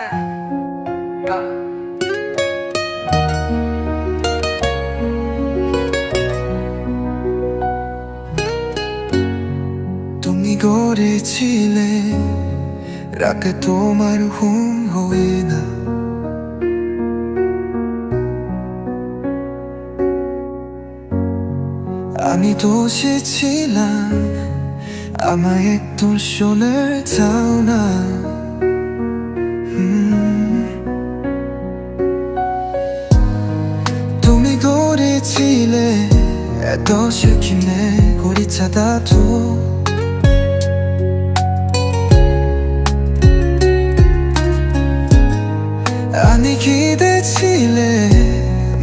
না। তুমি গড়েছিলে রাকে তোমার হুম হয়ে না। আমি দোষে ছিলাম আমায় একটু শুনে যাও না। ছিলে 더 쉐킨 내 고리 찾아도 아니 기대치래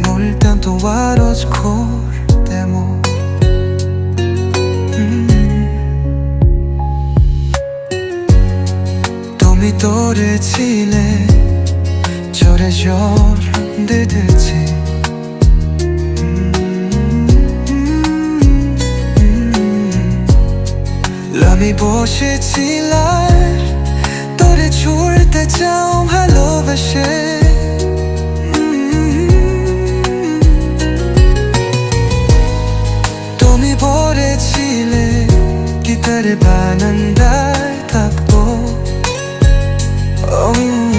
뭘 단도 와러지 콜 때모 도미도를 치래 저래 저런데들 আমি বসেছিলাম তোরে ছুড়তে চাও ভালোবাসে। তুমি বলেছিলে গিটারে বানান্দায় থাকব। উম,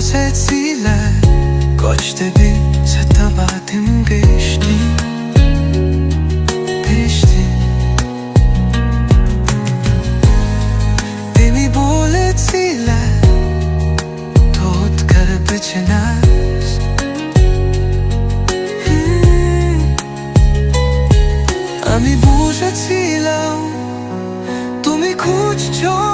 বসেছিলাম কষ্টে বেঁচে বাদিম geçti. Geçti. Demi করে বেছে না আমি বুঝেছিলাম তুমি খুঁজছো